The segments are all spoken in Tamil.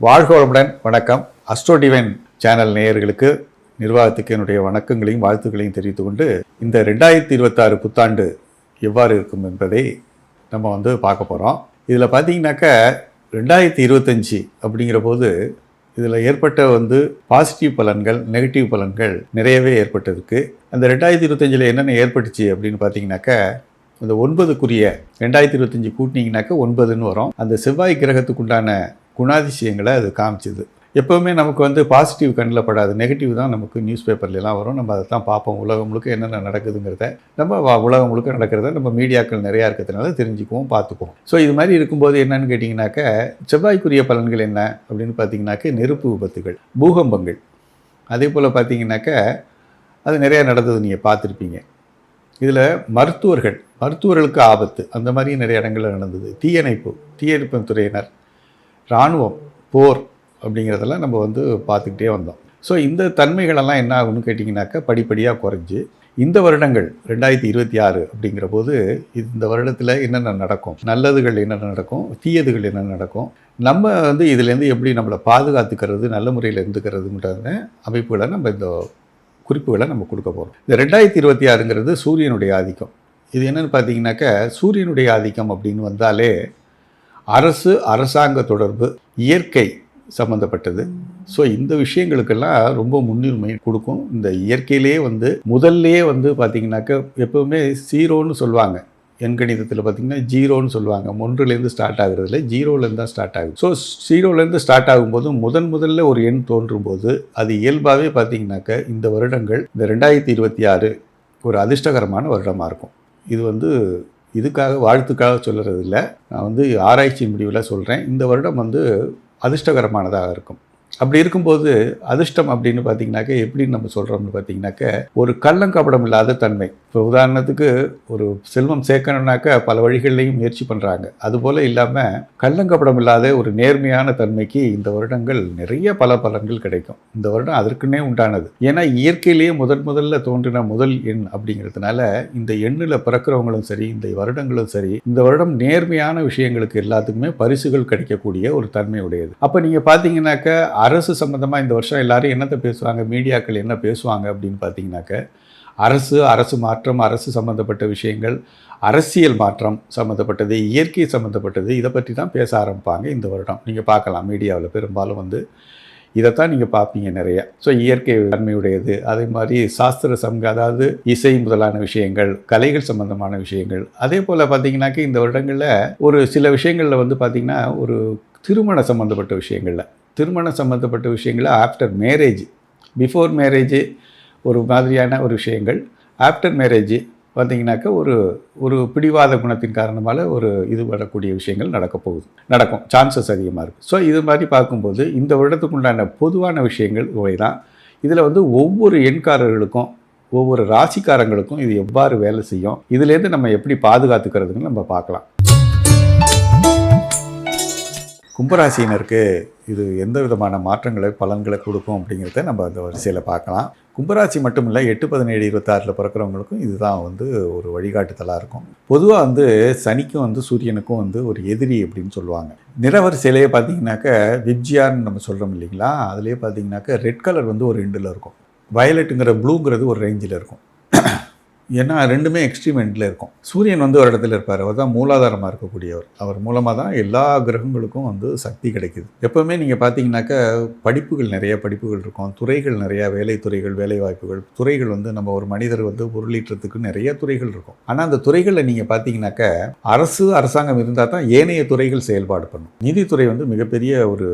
வாழ்க வளமுடன் வணக்கம். அஸ்ட்ரோ டிவைன் சேனல் நேயர்களுக்கு நிர்வாகத்துக்கு என்னுடைய வணக்கங்களையும் வாழ்த்துக்களையும் தெரிவித்து கொண்டு இந்த ரெண்டாயிரத்தி இருபத்தாறு புத்தாண்டு எவ்வாறு இருக்கும் என்பதை நம்ம வந்து பார்க்க போகிறோம் இதில் பார்த்தீங்கன்னாக்கா ரெண்டாயிரத்தி இருபத்தஞ்சி அப்படிங்கிற போது இதில் ஏற்பட்ட வந்து பாசிட்டிவ் பலன்கள் நெகட்டிவ் பலன்கள் நிறையவே ஏற்பட்டிருக்கு. அந்த ரெண்டாயிரத்தி இருபத்தஞ்சில் என்னென்ன ஏற்பட்டுச்சு அப்படின்னு பார்த்தீங்கன்னாக்க அந்த ஒன்பதுக்குரிய ரெண்டாயிரத்தி இருபத்தஞ்சி கூட்டினீங்கனாக்கா ஒன்பதுன்னு வரும். அந்த செவ்வாய் கிரகத்துக்குண்டான குணாதிசயங்களை அது காமிச்சிது. எப்போவுமே நமக்கு வந்து பாசிட்டிவ் கண்ணில் படாது. நெகட்டிவ் தான் நமக்கு நியூஸ் பேப்பர்லாம் வரும். நம்ம அதை தான் பார்ப்போம். உலகம் முழுக்க என்னென்ன நடக்குதுங்கிறத. நம்ம வா- உலகம் முழுக்க நடக்கிறத நம்ம மீடியாக்கள் நிறையா இருக்கிறதுனால தெரிஞ்சுக்குவோம் பார்த்துக்குவோம். ஸோ இது மாதிரி இருக்கும்போது என்னன்னு கேட்டிங்கனாக்க செவ்வாய்க்குரிய பலன்கள் என்ன அப்படின்னு பார்த்தீங்கன்னாக்க நெருப்பு விபத்துகள் பூகம்பங்கள். அதே போல் பார்த்தீங்கன்னாக்க அது நிறையா நடந்தது நீங்கள் பார்த்துருப்பீங்க. இதில் மருத்துவர்கள் மருத்துவர்களுக்கு ஆபத்து. அந்த மாதிரி நிறைய இடங்களில் நடந்தது. தீயணைப்பு தீயணைப்பு துறையினர் இராணுவம் போர் அப்படிங்கிறதெல்லாம் நம்ம வந்து பார்த்துக்கிட்டே வந்தோம். ஸோ இந்த தன்மைகளெல்லாம் என்ன ஆகும்னு கேட்டிங்கனாக்கா படிப்படியாக குறைஞ்சி இந்த வருடங்கள் ரெண்டாயிரத்தி இருபத்தி ஆறு அப்படிங்கிற போது இந்த வருடத்தில் என்னென்ன நடக்கும் நல்லதுகள் என்னென்ன நடக்கும் தீயதுகள் என்னென்ன நடக்கும் நம்ம வந்து இதுலேருந்து எப்படி நம்மளை பாதுகாத்துக்கிறது நல்ல முறையில் இருந்துக்கிறதுன்ற அமைப்புகளை நம்ம இந்த குறிப்புகளை நம்ம கொடுக்க போகிறோம் இந்த ரெண்டாயிரத்தி இருபத்தி ஆறுங்கிறது சூரியனுடைய ஆதிக்கம். இது என்னென்னு பார்த்தீங்கன்னாக்கா சூரியனுடைய ஆதிக்கம் அப்படின்னு வந்தாலே அரசு அரசாங்க தொடர்பு இயற்கை சம்மந்தப்பட்டது ஸோ இந்த விஷயங்களுக்கெல்லாம் ரொம்ப முன்னுரிமை கொடுக்கும். இந்த இயற்கையிலேயே வந்து முதல்லையே வந்து பார்த்தீங்கன்னாக்கா எப்போவுமே ஜீரோன்னு சொல்லுவாங்க. எண்கணிதத்தில் பார்த்தீங்கன்னா ஜீரோன்னு சொல்லுவாங்க. ஒன்றுலேருந்து ஸ்டார்ட் ஆகுறதுல ஜீரோலேருந்து தான் ஸ்டார்ட் ஆகுது. ஸோ ஜீரோலேருந்து ஸ்டார்ட் ஆகும்போது முதன் முதல்ல ஒரு எண் தோன்றும் போது அது இயல்பாகவே பார்த்தீங்கன்னாக்க இந்த வருடங்கள் இந்த ரெண்டாயிரத்தி இருபத்தி ஆறு ஒரு அதிர்ஷ்டகரமான வருடமாக இருக்கும். இது வந்து இதுக்காக வாழ்த்துக்காக சொல்கிறது இல்லை நான் வந்து ஆராய்ச்சி முடிவில் சொல்கிறேன் இந்த வருடம் வந்து அதிர்ஷ்டகரமானதாக இருக்கும். அப்படி இருக்கும்போது அதிர்ஷ்டம் அப்படின்னு பார்த்தீங்கன்னாக்க எப்படின்னு நம்ம சொல்கிறோம்னு பார்த்தீங்கன்னாக்க ஒரு கள்ளங்கபடம் இல்லாத தன்மை. இப்போ உதாரணத்துக்கு ஒரு செல்வம் சேர்க்கணும்னாக்க பல வழிகள்லையும் முயற்சி பண்ணுறாங்க அதுபோல் இல்லாமல் கள்ளங்கப்படம் இல்லாத ஒரு நேர்மையான தன்மைக்கு இந்த வருடங்கள் நிறைய பல பலன்கள் கிடைக்கும். இந்த வருடம் அதற்குன்னே உண்டானது. ஏன்னா இயற்கையிலேயே முதன் முதல்ல தோன்றின முதல் எண் அப்படிங்கிறதுனால இந்த எண்ணில் பிறக்கிறவங்களும் சரி இந்த வருடங்களும் சரி இந்த வருடம் நேர்மையான விஷயங்களுக்கு எல்லாத்துக்குமே பரிசுகள் கிடைக்கக்கூடிய ஒரு தன்மை உடையது. அப்போ நீங்கள் பார்த்தீங்கன்னாக்க அரசு சம்மந்தமாக இந்த வருஷம் எல்லாரும் என்னத்தை பேசுவாங்க மீடியாக்கள் என்ன பேசுவாங்க அப்படின்னு பார்த்தீங்கன்னாக்க அரசு அரசு மாற்றம் அரசு சம்மந்தப்பட்ட விஷயங்கள் அரசியல் மாற்றம் சம்மந்தப்பட்டது இயற்கை சம்மந்தப்பட்டது இதை பற்றி தான் பேச ஆரம்பிப்பாங்க இந்த வருடம். நீங்கள் பார்க்கலாம் மீடியாவில் பெரும்பாலும் வந்து இதைத்தான் நீங்கள் பார்ப்பீங்க நிறைய. ஸோ இயற்கை தன்மையுடையது அதே மாதிரி சாஸ்திர சங்க அதாவது இசை முதலான விஷயங்கள் கலைகள் சம்பந்தமான விஷயங்கள். அதே போல் பார்த்தீங்கன்னாக்க இந்த வருடங்களில் ஒரு சில விஷயங்களில் வந்து பார்த்திங்கன்னா ஒரு திருமண சம்மந்தப்பட்ட விஷயங்களில். திருமணம் சம்மந்தப்பட்ட விஷயங்களை ஆஃப்டர் மேரேஜ் பிஃபோர் மேரேஜ் ஒரு மாதிரியான ஒரு விஷயங்கள். ஆஃப்டர் மேரேஜ் பார்த்தீங்கன்னாக்கா ஒரு ஒரு பிடிவாத குணத்தின் காரணமாக ஒரு இது வரக்கூடிய விஷயங்கள் நடக்க போகுது. நடக்கும். சான்சஸ் அதிகமாக இருக்குது ஸோ இது மாதிரி பார்க்கும்போது இந்த வருடத்துக்கு உண்டான பொதுவான விஷயங்கள் இவை தான் இதில் வந்து ஒவ்வொரு எண்காரர்களுக்கும் ஒவ்வொரு ராசிக்காரங்களுக்கும் இது எவ்வாறு வேலை செய்யும்? இதுலேருந்து நம்ம எப்படி பாதுகாத்துக்கிறதுன்னு நம்ம பார்க்கலாம். கும்பராசியினருக்கு இது எந்த விதமான மாற்றங்களை பலன்களை கொடுக்கும் அப்படிங்கிறத நம்ம அந்த வரிசையில் பார்க்கலாம். கும்பராசி மட்டும் இல்லை எட்டு பதினேழு இருபத்தாறில் பிறக்கிறவங்களுக்கும் இதுதான் வந்து ஒரு வழிகாட்டுதலாக இருக்கும். பொதுவாக வந்து சனிக்கும் வந்து சூரியனுக்கும் வந்து ஒரு எதிரி அப்படின்னு சொல்லுவாங்க. நிறவரிசையிலேயே பார்த்தீங்கன்னாக்க விப்ஜியார்னு நம்ம சொல்கிறோம் இல்லைங்களா? அதுலேயே பார்த்தீங்கன்னாக்க ரெட் கலர் வந்து ஒரு ரெண்டில் இருக்கும். வயலட்டுங்கிற ப்ளூங்கிறது ஒரு ரேஞ்சில் இருக்கும். ஏன்னா ரெண்டுமே எக்ஸ்ட்ரீம் எண்டில் இருக்கும். சூரியன் வந்து ஒரு இடத்துல இருப்பார். அவர் தான் மூலாதாரமாக இருக்கக்கூடியவர். அவர் மூலமாக தான் எல்லா கிரகங்களுக்கும் வந்து சக்தி கிடைக்குது. எப்போவுமே நீங்கள் பார்த்தீங்கன்னாக்கா படிப்புகள் நிறைய படிப்புகள் இருக்கும். துறைகள் நிறையா வேலை துறைகள் வேலை வாய்ப்புகள். துறைகள் வந்து நம்ம ஒரு மனிதர் வந்து பொருளீட்டுறதுக்கு நிறைய துறைகள் இருக்கும். ஆனால் அந்த துறைகளில் நீங்கள் பார்த்தீங்கன்னாக்கா அரசு அரசாங்கம் இருந்தால் தான் ஏனைய துறைகள் செயல்பாடு பண்ணும். நீதித்துறை வந்து மிகப்பெரிய ஒரு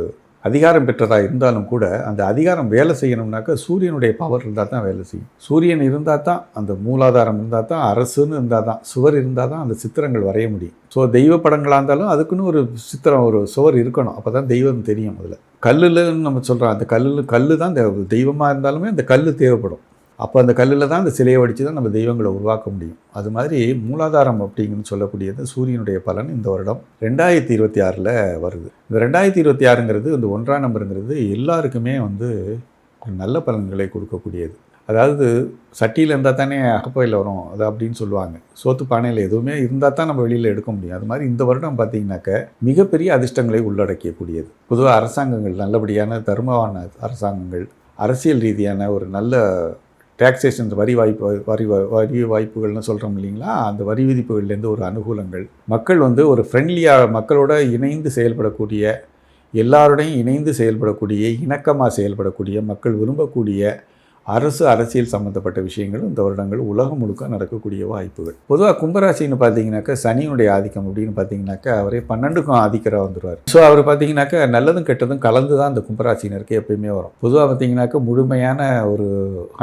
அதிகாரம் பெற்றதாக இருந்தாலும் கூட அந்த அதிகாரம் வேலை செய்யணும்னாக்கா சூரியனுடைய பவர் இருந்தால் தான் வேலை செய்யும். சூரியன் இருந்தால் தான் அந்த மூலாதாரம் இருந்தால் தான் அரசுன்னு இருந்தால் தான் சுவர் இருந்தால் தான் அந்த சித்திரங்கள் வரைய முடியும். ஸோ தெய்வ படங்களாக இருந்தாலும் அதுக்குன்னு ஒரு சித்திரம் ஒரு சுவர் இருக்கணும். அப்போ தான் தெய்வம் தெரியும் அதில். கல்லுலன்னு நம்ம சொல்கிறோம் அந்த கல்லு கல் தான் தெய்வமாக இருந்தாலுமே அந்த கல் தேவைப்படும். அப்போ அந்த கல்லில் தான் அந்த சிலையை வடித்து தான் நம்ம தெய்வங்களை உருவாக்க முடியும். அது மாதிரி மூலாதாரம் அப்படிங்கன்னு சொல்லக்கூடியது சூரியனுடைய பலன் இந்த வருடம் ரெண்டாயிரத்தி இருபத்தி ஆறில் வருது. இந்த ரெண்டாயிரத்தி இருபத்தி ஆறுங்கிறது இந்த ஒன்றாம் நம்பருங்கிறது எல்லாருக்குமே வந்து ஒரு நல்ல பலன்களை கொடுக்கக்கூடியது. அதாவது சட்டியில் இருந்தால் தானே அகப்பையில் வரும் அது அப்படின்னு சொல்லுவாங்க. சோத்து பானையில் எதுவுமே இருந்தால் தான் நம்ம வெளியில் எடுக்க முடியும். அது மாதிரி இந்த வருடம் பார்த்திங்கனாக்க மிகப்பெரிய அதிர்ஷ்டங்களை உள்ளடக்கியக்கூடியது. பொதுவாக அரசாங்கங்கள் நல்லபடியான தர்மவான அரசாங்கங்கள் அரசியல் ரீதியான ஒரு நல்ல டேக்ஸேஷன் வரி வாய்ப்பு வரி வரி வாய்ப்புகள்னு சொல்கிறோம் இல்லைங்களா? அந்த வரி விதிப்புகள்லேருந்து ஒரு அனுகூலங்கள். மக்கள் வந்து ஒரு ஃப்ரெண்ட்லியாக மக்களோட இணைந்து செயல்படக்கூடிய எல்லாருடையும் இணைந்து செயல்படக்கூடிய இணக்கமாக செயல்படக்கூடிய மக்கள் விரும்பக்கூடிய அரசு அரசியல் சம்மந்தப்பட்ட விஷயங்களும் இந்த வருடங்கள் உலகம் முழுக்க நடக்கக்கூடிய வாய்ப்புகள். பொதுவாக கும்பராசின்னு பார்த்தீங்கன்னாக்கா சனியினுடைய ஆதிக்கம் அப்படின்னு பார்த்தீங்கன்னாக்கா அவரே பன்னெண்டுக்கும் ஆதிக்கராக வந்துடுவார் ஸோ அவர் பார்த்தீங்கன்னாக்கா நல்லதும் கெட்டதும் கலந்து தான் அந்த கும்பராசினருக்கு எப்பயுமே வரும். பொதுவாக பார்த்தீங்கன்னாக்கா முழுமையான ஒரு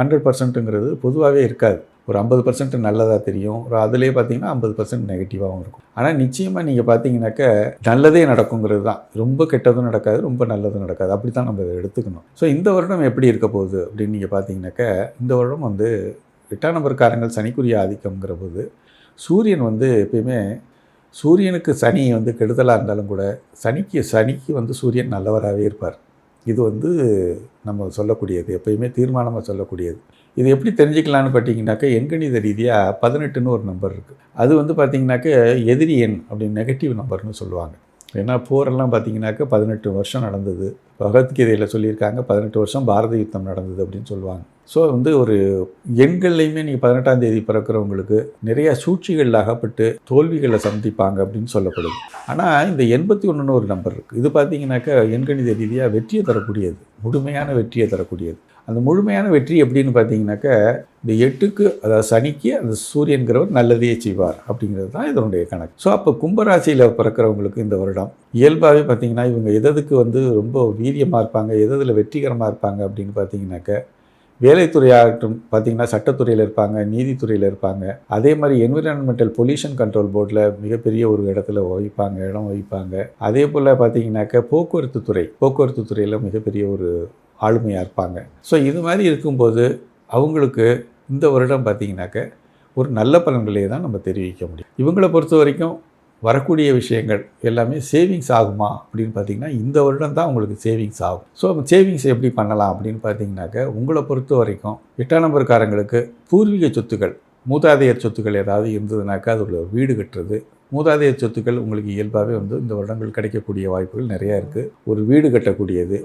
ஹண்ட்ரட் பர்சன்ட்டுங்கிறது பொதுவாகவே இருக்காது. ஒரு ஐம்பது பர்சன்ட் நல்லதாக தெரியும். ஒரு அதுலேயே பார்த்தீங்கன்னா ஐம்பது பர்சன்ட் நெகட்டிவாகவும் இருக்கும். ஆனால் நிச்சயமாக நீங்கள் பார்த்தீங்கன்னாக்க நல்லதே நடக்குங்கிறது தான். ரொம்ப கெட்டதும் நடக்காது ரொம்ப நல்லதும் நடக்காது. அப்படி தான் நம்ம இதை எடுத்துக்கணும். ஸோ இந்த வருடம் எப்படி இருக்க போகுது அப்படின்னு நீங்கள் பார்த்தீங்கன்னாக்க இந்த வருடம் வந்து எட்டாம் நம்பர்காரங்கள் சனிக்குரிய ஆதிக்கம்ங்கிற போது சூரியன் வந்து எப்பயுமே சூரியனுக்கு சனி வந்து கெடுதலாக இருந்தாலும் கூட சனிக்கு சனிக்கு வந்து சூரியன் நல்லவராகவே இருப்பார். இது வந்து நம்ம சொல்லக்கூடியது எப்பயுமே தீர்மானமாக சொல்லக்கூடியது. இது எப்படி தெரிஞ்சுக்கலான்னு பார்த்தீங்கன்னாக்கா எண்கணித ரீதியாக பதினெட்டுன்னு ஒரு நம்பர் இருக்குது அது வந்து பார்த்தீங்கன்னாக்க எதிரி எண் அப்படின்னு நெகட்டிவ் நம்பர்னு சொல்லுவாங்க. ஏன்னா போரெல்லாம் பார்த்தீங்கன்னாக்கா பதினெட்டு வருஷம் நடந்தது. பகவத்கீதையில் சொல்லியிருக்காங்க பதினெட்டு வருஷம் பாரத யுத்தம் நடந்தது அப்படின்னு சொல்லுவாங்க. ஸோ வந்து ஒரு எண்கள்லையுமே நீங்கள் பதினெட்டாம் தேதி பிறக்கிறவங்களுக்கு நிறைய சூழ்ச்சிகள் அகப்பட்டு தோல்விகளை சந்திப்பாங்க அப்படின்னு சொல்லப்படுது. ஆனால் இந்த எண்பத்தி ஒன்றுன்னு ஒரு நம்பர் இருக்குது இது பார்த்தீங்கன்னாக்கா எண்கணித ரீதியாக வெற்றியை தரக்கூடியது. முழுமையான வெற்றியை தரக்கூடியது. அந்த முழுமையான வெற்றி எப்படின்னு பார்த்தீங்கன்னாக்க இந்த எட்டுக்கு அதாவது சனிக்கு அந்த சூரியன்கிறவர் நல்லதையே செய்வார் அப்படிங்கிறது தான் இதனுடைய கணக்கு. ஸோ அப்போ கும்பராசியில் பிறக்கிறவங்களுக்கு இந்த வருடம் இயல்பாகவே பார்த்தீங்கன்னா இவங்க எததுக்கு வந்து ரொம்ப வீரியமாக இருப்பாங்க எதில் வெற்றிகரமாக இருப்பாங்க அப்படின்னு பார்த்தீங்கன்னாக்க வேலைத்துறையாகட்டும் பார்த்தீங்கன்னா சட்டத்துறையில் இருப்பாங்க நீதித்துறையில் இருப்பாங்க. அதே மாதிரி என்விரான்மெண்டல் பொல்யூஷன் கண்ட்ரோல் போர்டில் மிகப்பெரிய ஒரு இடத்துல வகிப்பாங்க இடம் வகிப்பாங்க. அதே போல் பார்த்தீங்கன்னாக்க போக்குவரத்து துறை போக்குவரத்து துறையில் மிகப்பெரிய ஒரு ஆளுமையாக இருப்பாங்க. ஸோ இது மாதிரி இருக்கும்போது அவங்களுக்கு இந்த வருடம் பார்த்தீங்கன்னாக்க ஒரு நல்ல பலன்களை தான் நம்ம தெரிவிக்க முடியும். இவங்களை பொறுத்த வரைக்கும் வரக்கூடிய விஷயங்கள் எல்லாமே சேவிங்ஸ் ஆகுமா அப்படின்னு பார்த்தீங்கன்னா இந்த வருடம் தான் உங்களுக்கு சேவிங்ஸ் ஆகும். ஸோ சேவிங்ஸ் எப்படி பண்ணலாம் அப்படின்னு பார்த்தீங்கன்னாக்க உங்களை பொறுத்த வரைக்கும் எட்டாம் நம்பர்காரங்களுக்கு பூர்வீக சொத்துக்கள் மூதாதையர் சொத்துக்கள் ஏதாவது இருந்ததுனாக்கா அது ஒரு வீடு கட்டுறது மூதாதைய சொத்துக்கள் உங்களுக்கு இயல்பாகவே வந்து இந்த வருடங்கள் கிடைக்கக்கூடிய வாய்ப்புகள் நிறையா இருக்குது ஒரு வீடு கட்டக்கூடியது.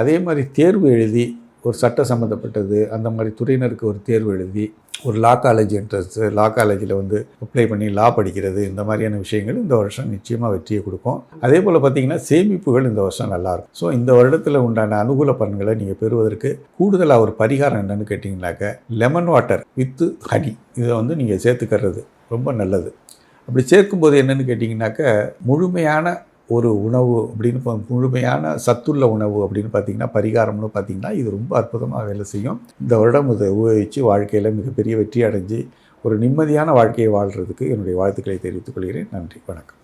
அதே மாதிரி தேர்வு எழுதி ஒரு சட்ட சம்மந்தப்பட்டது அந்த மாதிரி துறையினருக்கு ஒரு தேர்வு எழுதி ஒரு லா காலேஜ் என்ட்ரன்ஸு லா காலேஜில் வந்து அப்ளை பண்ணி லா படிக்கிறது இந்த மாதிரியான விஷயங்கள் இந்த வருஷம் நிச்சயமாக வெற்றியை கொடுக்கும். அதே போல் பார்த்திங்கன்னா சேமிப்புகள் இந்த வருஷம் நல்லாயிருக்கும் ஸோ இந்த வருடத்தில் உண்டான அனுகூல பலன்களை நீங்கள் பெறுவதற்கு கூடுதலாக ஒரு பரிகாரம் என்னென்னு கேட்டிங்கனாக்க லெமன் வாட்டர் வித்து ஹனி இதை வந்து நீங்கள் சேர்த்துக்கிறது ரொம்ப நல்லது. அப்படி சேர்க்கும்போது என்னென்னு கேட்டிங்கனாக்க முழுமையான ஒரு உணவு அப்படின்னு முழுமையான சத்துள்ள உணவு அப்படின்னு பார்த்தீங்கன்னா பரிகாரம்னு பார்த்தீங்கன்னா இது ரொம்ப அற்புதமாக வேலை செய்யும். இந்த வருடம் இதை உபயோகித்து வாழ்க்கையில் மிகப்பெரிய வெற்றி அடைஞ்சு ஒரு நிம்மதியான வாழ்க்கையை வாழ்கிறதுக்கு என்னுடைய வாழ்த்துக்களை தெரிவித்துக் கொள்கிறேன். நன்றி வணக்கம்.